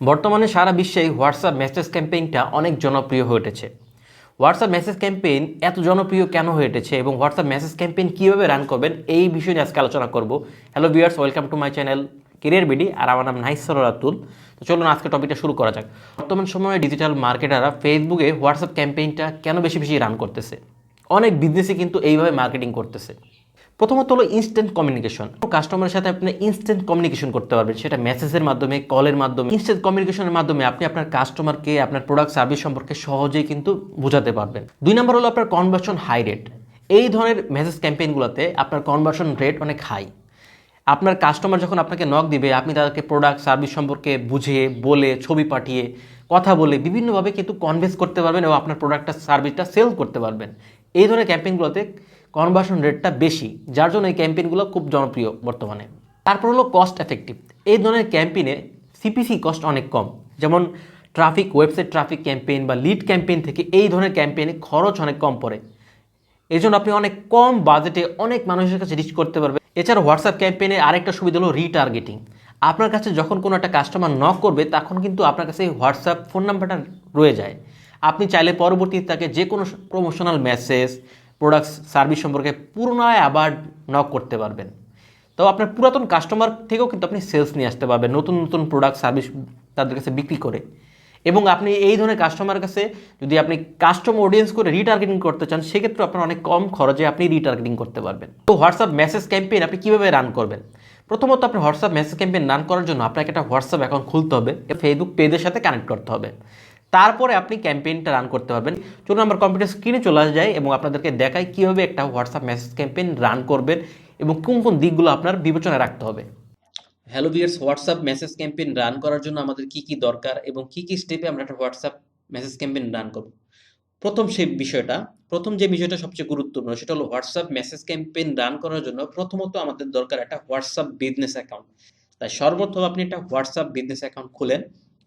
বর্তমানে সারা বিশ্বে WhatsApp message ক্যাম্পেইনটা অনেক জনপ্রিয় হয়ে উঠেছে। হোয়াটসঅ্যাপ মেসেজ ক্যাম্পেইন এত জনপ্রিয় কেন হয়ে উঠেছে এবং হোয়াটসঅ্যাপ মেসেজ ক্যাম্পেইন কীভাবে রান করবেন, এই বিষয় নিয়ে আজকে আলোচনা করব। Hello viewers welcome to my channel career BD আর আমার নাম নাইসর রাতুল। তো চলুন আজকে টপিকটা শুরু করা যাক। বর্তমান সময়ে ডিজিটাল মার্কেটাররা ফেসবুকে হোয়াটসঅ্যাপ ক্যাম্পেইনটা কেন বেশি বেশি রান করতেছে? অনেক বিজনেসে কিন্তু এইভাবে মার্কেটিং করতেছে। প্রথমত হলো ইনস্ট্যান্ট কমিউনিকেশন কাস্টমারের সাথে আপনি ইনস্ট্যান্ট কমিউনিকেশন করতে পারবেন, সেটা মেসেজের মাধ্যমে কলের মাধ্যমে। ইনস্ট্যান্ট কমিউনিকেশনের মাধ্যমে আপনি আপনার কাস্টমারকে আপনার প্রোডাক্ট সার্ভিস সম্পর্কে সহজেই কিন্তু বোঝাতে পারবেন। দুই নম্বর হলো আপনার কনভার্সন হাই রেট এই ধরনের মেসেজ ক্যাম্পেইনগুলোতে আপনার কনভার্সন রেট অনেক হাই আপনার কাস্টমার যখন আপনাকে নক দিবে, আপনি তাদেরকে প্রোডাক্ট সার্ভিস সম্পর্কে বুঝিয়ে, বলে, ছবি পাঠিয়ে, কথা বলে, বিভিন্নভাবে কিন্তু কনভেন্স করতে পারবেন এবং আপনার প্রোডাক্টটা সার্ভিসটা সেল করতে পারবেন। এই ধরনের ক্যাম্পেইনগুলোতে কনভার্সন রেটটা বেশি, যার জন্য এই ক্যাম্পেইনগুলো খুব জনপ্রিয় বর্তমানে। তারপর হলো কস্ট এফেক্টিভ এই ধরনের ক্যাম্পেইনে সিপিসি কস্ট অনেক কম। যেমন ট্রাফিক ওয়েবসাইট ট্রাফিক ক্যাম্পেইন বা লিড ক্যাম্পেইন থেকে এই ধরনের ক্যাম্পেইনে খরচ অনেক কম পড়ে। এই জন্য আপনি অনেক কম বাজেটে অনেক মানুষের কাছে রিচ করতে পারবেন। এছাড়া হোয়াটসঅ্যাপ ক্যাম্পেইনে আরেকটা সুবিধা হলো রিটার্গেটিং আপনার কাছে যখন কোনো একটা কাস্টমার নক করবে, তখন কিন্তু আপনার কাছে হোয়াটসঅ্যাপ ফোন নাম্বারটা রয়ে যায়। আপনি চাইলে পরবর্তীতে তাকে যে কোনো প্রমোশনাল মেসেজ প্রোডাক্ট সার্ভিস সম্পর্কে পুনরায় আবার নক করতে পারবেন। তো আপনার পুরাতন কাস্টমার থেকেও কিন্তু আপনি সেলস নিয়ে আসতে পারবেন, নতুন নতুন প্রোডাক্ট সার্ভিস তাদের কাছে বিক্রি করে। এবং আপনি এই ধরনের কাস্টমার কাছে যদি আপনি কাস্টম অডিয়েন্স করে রিটার্গেটিং করতে চান, সেক্ষেত্রে আপনার অনেক কম খরচে আপনি রিটার্গেটিং করতে পারবেন। তো হোয়াটসঅ্যাপ মেসেজ ক্যাম্পেইন আপনি কীভাবে রান করবেন? প্রথমত আপনি হোয়াটসঅ্যাপ মেসেজ ক্যাম্পেইন রান করার জন্য আপনাকে একটা হোয়াটসঅ্যাপ অ্যাকাউন্ট খুলতে হবে ফেসবুক পেজের সাথে কানেক্ট করতে হবে। তারপরে আপনি ক্যাম্পেইনটা রান করতে পারবেন। চলুন আমার কম্পিউটার স্ক্রিনে চলে যায় এবং আপনাদেরকে দেখাই কীভাবে একটা হোয়াটসঅ্যাপ মেসেজ ক্যাম্পেইন রান করবেন এবং কোন কোন দিকগুলো আপনার বিবেচনায় রাখতে হবে। Hello viewers WhatsApp message campaign run করার জন্য আমাদের কি কি দরকার এবং কি কি স্টেপে আমরা একটা হোয়াটসঅ্যাপ মেসেজ ক্যাম্পেইন রান করব। প্রথম সেই বিষয়টা, প্রথম যে বিষয়টা সবচেয়ে গুরুত্বপূর্ণ সেটা হলো হোয়াটসঅ্যাপ মেসেজ ক্যাম্পেইন রান করার জন্য প্রথমত আমাদের দরকার একটা হোয়াটসঅ্যাপ বিজনেস অ্যাকাউন্ট তাই সর্বপ্রথম আপনি একটা হোয়াটসঅ্যাপ বিজনেস অ্যাকাউন্ট খুলেন।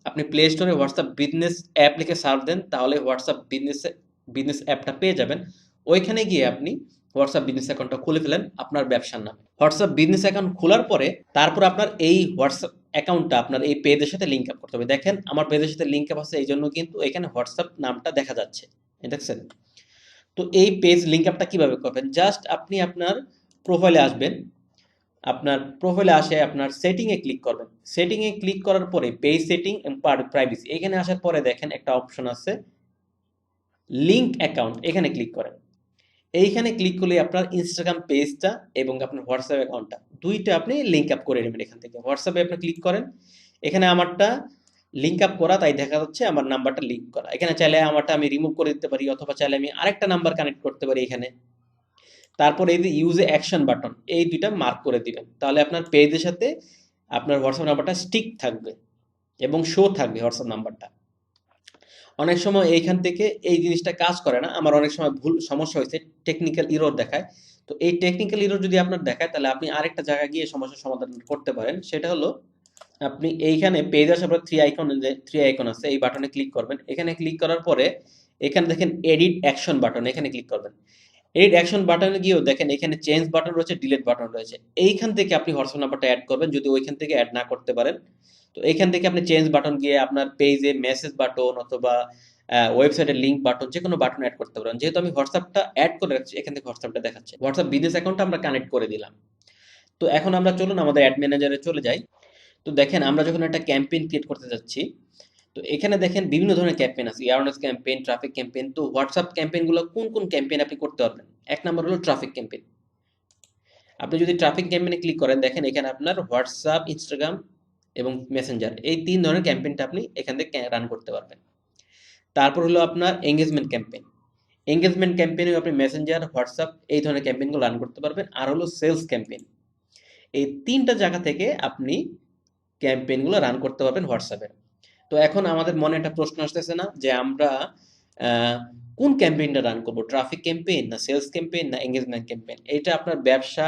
আপনি প্লে স্টোরে হোয়াটসঅ্যাপ বিজনেস অ্যাপ লিখে সার্চ দেন, তাহলে হোয়াটসঅ্যাপ বিজনেস বিজনেস অ্যাপটা পেয়ে যাবেন। ওইখানে গিয়ে আপনি হোয়াটসঅ্যাপ বিজনেস অ্যাকাউন্টটা খুলে ফেলেন আপনার ব্যবসার নামে। হোয়াটসঅ্যাপ বিজনেস অ্যাকাউন্ট খোলার পরে তারপর আপনার এই হোয়াটসঅ্যাপ অ্যাকাউন্টটা আপনার এই পেজের সাথে লিঙ্ক আপ করতে হবে। দেখেন, আমার পেজের সাথে লিঙ্ক আপ আছে এই জন্য কিন্তু এখানে হোয়াটসঅ্যাপ নামটা দেখা যাচ্ছে। দেখছেন? তো এই পেজ লিঙ্ক আপটা কীভাবে করবেন? জাস্ট আপনি আপনার প্রোফাইলে আসবেন। আপনার প্রোফাইলে আসে, আপনার সেটিংয়ে ক্লিক করবেন। সেটিংয়ে ক্লিক করার পরে পেজ সেটিং প্রাইভেসি এখানে আসার পরে দেখেন একটা অপশন আছে লিঙ্ক অ্যাকাউন্ট এখানে ক্লিক করেন। এইখানে ক্লিক করলে আপনার ইনস্টাগ্রাম পেজটা এবং আপনার হোয়াটসঅ্যাপ অ্যাকাউন্টটা দুইটা আপনি লিঙ্ক আপ করে নেবেন এখান থেকে। হোয়াটসঅ্যাপে আপনি ক্লিক করেন, এখানে আমারটা লিঙ্ক আপ করা, তাই দেখা যাচ্ছে আমার নাম্বারটা লিঙ্ক করা। এখানে চাইলে আমারটা আমি রিমুভ করে দিতে পারি, অথবা চাইলে আমি আরেকটা নাম্বার কানেক্ট করতে পারি এখানে। তারপর এই যে ইউজে অ্যাকশন বাটন এই দুইটা মার্ক করে দিবেন। তাহলে আপনার পেজের সাথে আপনার হোয়াটসঅ্যাপ নাম্বারটা স্টিক থাকবে এবং শো থাকবে হোয়াটসঅ্যাপ নাম্বারটা অনেক সময় এইখান থেকে এই জিনিসটা কাজ করে না, আমার অনেক সময় ভুল, সমস্যা হয়েছে টেকনিক্যাল ইরোর দেখায়। তো এই টেকনিক্যাল ইরোর যদি আপনার দেখায়, তাহলে আপনি আরেকটা জায়গায় গিয়ে সমস্যার সমাধান করতে পারেন। সেটা হলো, আপনি এইখানে পেজ আসার পর থ্রি আইকন থ্রি আইকন আছে, এই বাটনে ক্লিক করবেন। এখানে ক্লিক করার পরে, এখানে দেখেন এডিট অ্যাকশন বাটন এখানে ক্লিক করবেন। এডিট অ্যাকশন বাটনে গিয়েও দেখেন এখানে চেঞ্জ বাটন রয়েছে ডিলেট বাটন রয়েছে। এইখান থেকে আপনি হোয়াটসঅ্যাপ নাম্বারটা অ্যাড করবেন, যদি ওইখান থেকে অ্যাড না করতে পারেন। তো এইখান থেকে আপনি চেঞ্জ বাটন গিয়ে আপনার পেজে মেসেজ বাটন অথবা ওয়েবসাইটের লিঙ্ক বাটন যে কোনো বাটন অ্যাড করতে পারেন। যেহেতু আমি হোয়াটসঅ্যাপটা অ্যাড করে রাখছি, এখান থেকে হোয়াটসঅ্যাপটা দেখাচ্ছে। হোয়াটসঅ্যাপ বিজনেস অ্যাকাউন্টটা আমরা কানেক্ট করে দিলাম। তো এখন আমরা চলুন, আমাদের অ্যাড ম্যানেজারে চলে যাই। তো দেখেন আমরা যখন একটা ক্যাম্পেইন ক্রিয়েট করতে যাচ্ছি তো এখানে দেখেন বিভিন্ন ধরনের ক্যাম্পেইন আছে। অ্যাওয়ারনেস ক্যাম্পেইন ট্রাফিক ক্যাম্পেইন তো হোয়াটসঅ্যাপ ক্যাম্পেইনগুলো কোন কোন ক্যাম্পেইন আপনি করতে পারবেন? এক নম্বর হলো ট্রাফিক ক্যাম্পেইন আপনি যদি ট্রাফিক ক্যাম্পেইনে ক্লিক করেন, দেখেন এখানে আপনার হোয়াটসঅ্যাপ ইনস্টাগ্রাম এবং মেসেঞ্জার এই তিন ধরনের ক্যাম্পেইনটা আপনি এখান থেকে রান করতে পারবেন। তারপর হলো আপনার এঙ্গেজমেন্ট ক্যাম্পেইন এঙ্গেজমেন্ট ক্যাম্পেইনেও আপনি মেসেঞ্জার হোয়াটসঅ্যাপ এই ধরনের ক্যাম্পেইনগুলো রান করতে পারবেন। আর হলো সেলস ক্যাম্পেইন এই তিনটা জায়গা থেকে আপনি ক্যাম্পেইনগুলো রান করতে পারবেন হোয়াটসঅ্যাপে তো এখন আমাদের মনে একটা প্রশ্ন আসতেছে না যে আমরা কোন ক্যাম্পেইনটা রান করব? ট্রাফিক ক্যাম্পেইন না সেলস ক্যাম্পেইন না এঙ্গেজমেন্ট ক্যাম্পেইন এটা আপনার ব্যবসা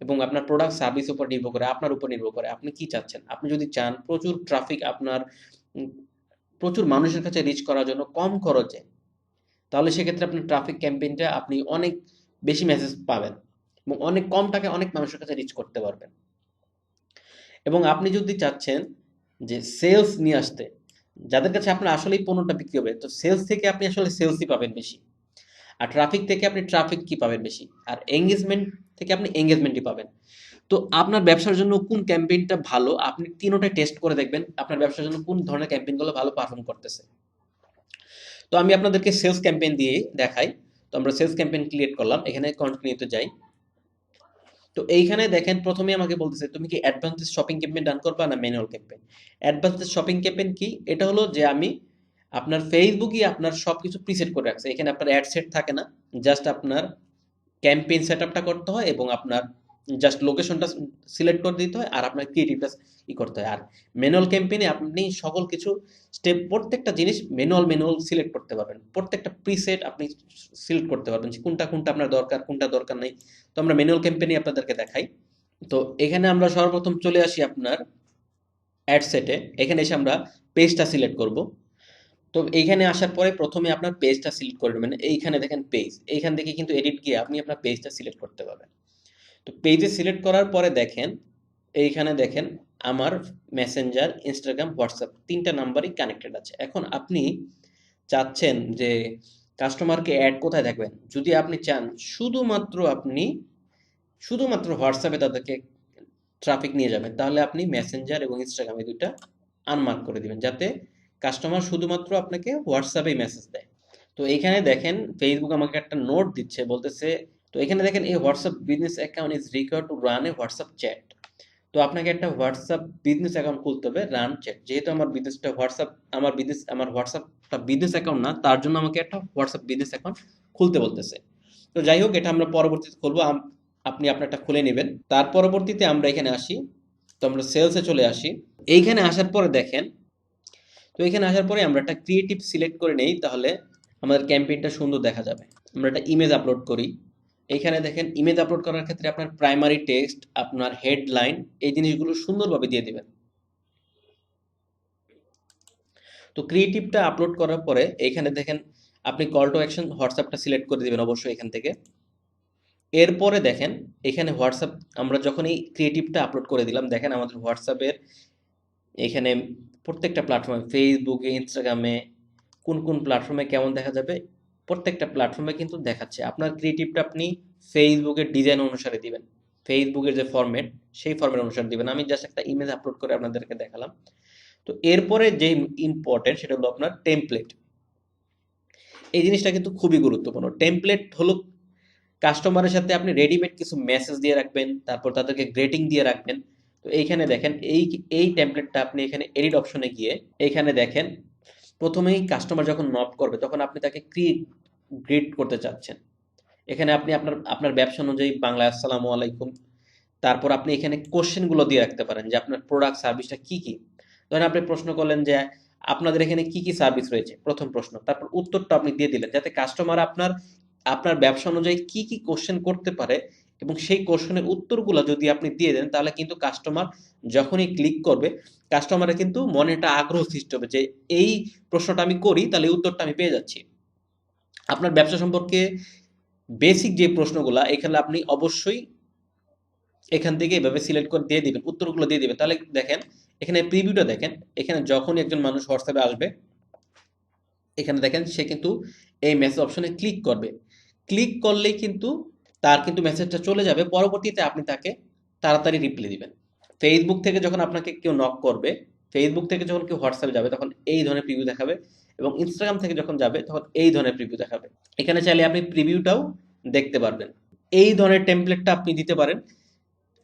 এবং আপনার প্রোডাক্ট সার্ভিস উপর নির্ভর করে, আপনার উপর নির্ভর করে। আপনি কি চাচ্ছেন? আপনি যদি চান প্রচুর ট্রাফিক আপনার প্রচুর মানুষের কাছে রিচ করার জন্য কম খরচে, তাহলে সেক্ষেত্রে আপনার ট্রাফিক ক্যাম্পেইনটা আপনি অনেক বেশি মেসেজ পাবেন এবং অনেক কম টাকায় অনেক মানুষের কাছে রিচ করতে পারবেন। এবং আপনি যদি চাচ্ছেন যে সেলস নিয়ে আসতে যাদের কাছে আপনার আসলেই পণ্যটা বিক্রি হবে, তো সেলস থেকে আপনি আসলে সেলসই পাবেন বেশি। আর ট্রাফিক থেকে আপনি ট্রাফিক কি পাবেন বেশি? আর এঙ্গেজমেন্ট থেকে আপনি এঙ্গেজমেন্টই পাবেন। তো আপনার ব্যবসার জন্য কোন ক্যাম্পেইনটা ভালো? আপনি তিনোটাই টেস্ট করে দেখবেন, আপনার ব্যবসার জন্য কোন ধরনের ক্যাম্পেইনগুলো ভালো পারফর্ম করতেছে। তো আমি আপনাদেরকে সেলস ক্যাম্পেইন দিয়ে দেখাই। তো আমরা সেলস ক্যাম্পেইন ক্রিয়েট করলাম, এখানে কন্টিনিউতে যাই। তো এইখানে দেখেন প্রথমে আমাকে বলতেছে, তুমি কি অ্যাডভান্সেস শপিং ক্যাম্পেইন রান করবা না manual campaign advances shopping campaign কি? এটা হলো যে আমি আপনার ফেসবুকই আপনার সব কিছু প্রিসেট করে রাখছে। এখানে আপনার অ্যাড সেট থাকে না জাস্ট আপনার ক্যাম্পেইন সেট করতে হয় এবং আপনার জাস্ট লোকেশনটা সিলেক্ট করে দিতে হয় আর আপনার ক্রিয়েটিভটা ই করতে হয়। আর ম্যানুয়াল ক্যাম্পেইনে আপনি সকল কিছু স্টেপ প্রত্যেকটা জিনিস ম্যানুয়াল ম্যানুয়াল সিলেক্ট করতে পারবেন। প্রত্যেকটা প্রিসেট আপনি সিলেক্ট করতে পারবেন যে কোনটা কোনটা আপনার দরকার, কোনটা দরকার নেই। তো আমরা ম্যানুয়াল ক্যাম্পেইনই আপনাদেরকে দেখাই। তো এখানে আমরা সর্বপ্রথম চলে আসি আপনার অ্যাড সেটে এখানে এসে আমরা পেজটা সিলেক্ট করব। তো এইখানে আসার পরে প্রথমে আপনার পেজটা সিলেক্ট করে নেবেন। এইখানে দেখেন পেজ এইখান থেকে কিন্তু এডিট গিয়ে আপনি আপনার পেজটা সিলেক্ট করতে পারবেন। তো পেজে সিলেক্ট করার পরে দেখেন, এইখানে দেখেন আমার মেসেঞ্জার ইনস্টাগ্রাম হোয়াটসঅ্যাপ তিনটা নাম্বারই কানেক্টেড আছে। এখন আপনি চাচ্ছেন যে কাস্টমারকে অ্যাড কোথায় দেখবেন যদি আপনি চান শুধুমাত্র আপনি, শুধুমাত্র হোয়াটসঅ্যাপে তাদেরকে ট্রাফিক নিয়ে যাবেন, তাহলে আপনি মেসেঞ্জার এবং ইনস্টাগ্রাম এই দুইটা আনমার্ক করে দিবেন, যাতে কাস্টমার শুধুমাত্র আপনাকে হোয়াটসঅ্যাপেই মেসেজ দেয়। তো এইখানে দেখেন ফেসবুক আমাকে একটা নোট দিচ্ছে, বলতেছে তো এখানে দেখেন এই WhatsApp business account is required to run a WhatsApp chat তো আপনাকে একটা হোয়াটসঅ্যাপ বিজনেস অ্যাকাউন্ট খুলতে হবে রান চ্যাট যেহেতু আমার বিজনেসটা হোয়াটসঅ্যাপ, আমার বিজনেস আমার হোয়াটসঅ্যাপটা বিজনেস অ্যাকাউন্ট না, তার জন্য আমাকে একটা হোয়াটসঅ্যাপ বিজনেস অ্যাকাউন্ট খুলতে বলতেছে। তো যাই হোক, এটা আমরা পরবর্তীতে খুলবো। আপনি আপনারটা খুলে নেবেন। তার পরবর্তীতে আমরা এখানে আসি। তো আমরা সেলসে চলে আসি। এইখানে আসার পরে দেখেন, তো এখানে আসার পরে আমরা একটা ক্রিয়েটিভ সিলেক্ট করে নেই, তাহলে আমাদের ক্যাম্পেইনটা সুন্দর দেখা যাবে। আমরা একটা ইমেজ আপলোড করি। এইখানে দেখেন ইমেজ আপলোড করার ক্ষেত্রে আপনার প্রাইমারি টেক্সট আপনার হেডলাইন এই জিনিসগুলো সুন্দরভাবে দিয়ে দেবেন। তো ক্রিয়েটিভটা আপলোড করার পরে এইখানে দেখেন আপনি কল টু অ্যাকশন হোয়াটসঅ্যাপটা সিলেক্ট করে দিবেন অবশ্যই এখান থেকে। এরপরে দেখেন এখানে হোয়াটসঅ্যাপ আমরা যখন এই ক্রিয়েটিভটা আপলোড করে দিলাম, দেখেন আমাদের হোয়াটসঅ্যাপের এখানে প্রত্যেকটা প্ল্যাটফর্মে ফেসবুকে ইনস্টাগ্রামে কোন কোন প্ল্যাটফর্মে কেমন দেখা যাবে? প্রত্যেকটা প্ল্যাটফর্মে কিন্তু দেখাচ্ছে। আপনার ক্রিয়েটিভটা আপনি ফেসবুকের ডিজাইন অনুসারে দিবেন। ফেসবুকের যে ফরম্যাট সেই ফরম্যাট অনুসারে দিবেন। আমি জাস্ট একটা ইমেজ আপলোড করে আপনাদেরকে দেখালাম। তো এরপরে যে ইম্পর্টেন্ট সেটা হলো আপনার টেমপ্লেট এই জিনিসটা কিন্তু খুবই গুরুত্বপূর্ণ। টেমপ্লেট হলো কাস্টমারের সাথে আপনি রেডিমেড কিছু মেসেজ দিয়ে রাখবেন, তারপর তাদেরকে গ্রেটিং দিয়ে রাখবেন। তো এইখানে দেখেন, এই এই টেমপ্লেটটা আপনি এখানে এডিট অপশনে গিয়ে এখানে দেখেন প্রথমেই কাস্টমার যখন নক করবে, তখন আপনি তাকে ক্রিয়েট গ্রিট করতে চাচ্ছেন। এখানে আপনি আপনার আপনার ব্যবসা অনুযায়ী বাংলা আসসালামু আলাইকুম। তারপর আপনি এখানে কোশ্চেনগুলো দিয়ে রাখতে পারেন যে আপনার প্রোডাক্ট সার্ভিসটা কি কি? ধরেন আপনি প্রশ্ন করলেন যে, আপনাদের এখানে কি কি সার্ভিস রয়েছে? প্রথম প্রশ্ন। তারপর উত্তরটা আপনি দিয়ে দিলেন যাতে কাস্টমার আপনার আপনার ব্যবসা অনুযায়ী কি কি কোশ্চেন করতে পারে এবং সেই কোশ্চেনের উত্তরগুলো যদি আপনি দিয়ে দেন, তাহলে কিন্তু কাস্টমার যখনই ক্লিক করবে কাস্টমারের কিন্তু মনে একটা আগ্রহ সৃষ্টি হবে যে এই প্রশ্নটা আমি করি, তাহলে উত্তরটা আমি পেয়ে যাচ্ছি। আপনার ব্যবসা সম্পর্কে বেসিক যে প্রশ্নগুলো, এখানে আপনি অবশ্যই এখান থেকে এভাবে সিলেক্ট করে দিয়ে দিবেন, উত্তরগুলো দিয়ে দিবেন। তাহলে দেখেন, এখানে প্রিভিউটা দেখেন, এখানে যখনই একজন মানুষ হোয়াটসঅ্যাপে আসবে, এখানে দেখেন সে কিন্তু এই মেসেজ অপশনে ক্লিক করবে। ক্লিক করলেই কিন্তু তার কিন্তু মেসেজটা চলে যাবে। পরবর্তীতে আপনি তাকে তাড়াতাড়ি রিপ্লাই দিবেন। ফেসবুক থেকে যখন আপনাকে কেউ নক করবে ফেসবুক থেকে যখন কেউ হোয়াটসঅ্যাপে যাবে, তখন এই ধরনের প্রিভিউ দেখাবে এবং ইনস্টাগ্রাম থেকে যখন যাবে, তখন এই ধরনের প্রিভিউ দেখাবে। এখানে চাইলে আপনি প্রিভিউটাও দেখতে পারবেন। এই ধরনের টেমপ্লেটটা আপনি দিতে পারেন।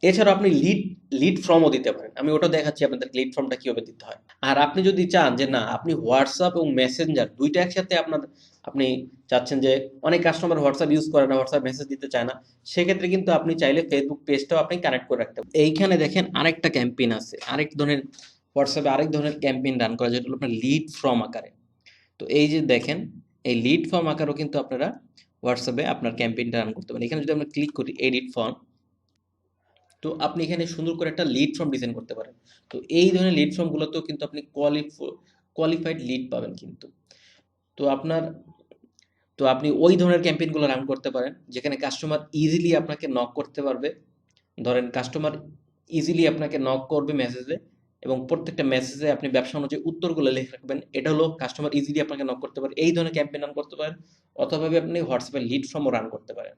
এছাড়াও আপনি লিড লিড ফর্মও দিতে পারেন। আমি ওটা দেখাচ্ছি আপনাদের লিড ফর্মটা কীভাবে দিতে হয়। আর আপনি যদি চান যে না, আপনি হোয়াটসঅ্যাপ এবং মেসেঞ্জার দুইটা একসাথে আপনার আপনি চাচ্ছেন যে অনেক কাস্টমার হোয়াটসঅ্যাপ ইউজ করে না হোয়াটসঅ্যাপ মেসেজ দিতে চায় না, সেক্ষেত্রে কিন্তু আপনি চাইলে ফেসবুক পেজটাও আপনি কানেক্ট করে রাখতে এইখানে দেখেন আরেকটা ক্যাম্পেইন আছে, আরেক ধরনের হোয়াটসঅ্যাপে আরেক ধরনের ক্যাম্পেইন রান করা, যেটা হলো আপনার লিড ফর্ম আকারে। তো এই যে দেখেন, এই লিড ফর্ম আকারেও কিন্তু আপনারা হোয়াটসঅ্যাপে আপনার ক্যাম্পেইনটা রান করতে পারেন। এখানে যদি আমরা ক্লিক করি এডিট ফর্ম তো আপনি এখানে সুন্দর করে একটা লিড ফর্ম ডিজাইন করতে পারেন। তো এই ধরনের লিড ফর্মগুলোতেও কিন্তু আপনি কোয়ালিফ কোয়ালিফাইড লিড পাবেন কিন্তু। তো আপনার, তো আপনি ওই ধরনের ক্যাম্পেইনগুলো রান করতে পারেন, যেখানে কাস্টমার ইজিলি আপনাকে নক করতে পারবে। ধরেন কাস্টমার ইজিলি আপনাকে নক করবে মেসেজে এবং প্রত্যেকটা মেসেজে আপনি ব্যবসা অনুযায়ী উত্তরগুলো লিখে রাখবেন। এটা হলো কাস্টমার ইজিলি আপনাকে নক করতে পারে। এই ধরনের ক্যাম্পেইন রান করতে পারেন অথবা আপনি হোয়াটসঅ্যাপে লিড ফর্মও রান করতে পারেন।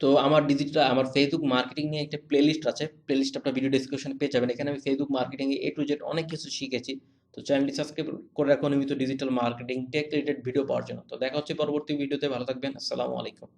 তো আমার ডিজিটাল আমার ফেসবুক মার্কেটিং নিয়ে একটা প্লেলিস্ট আছে। প্লেলিস্ট আপনার ভিডিও ডিসক্রিপশনে পেয়ে যাবেন। এখানে আমি Facebook marketing A to Z অনেক কিছু শিখেছি। তো চ্যানেলটি সাবস্ক্রাইব করে রাখুন। নিয়মিত digital marketing tech related video পাওয়ার জন্য। তো দেখা হচ্ছে পরবর্তী ভিডিওতে ভালো থাকবেন। আসসালামু আলাইকুম।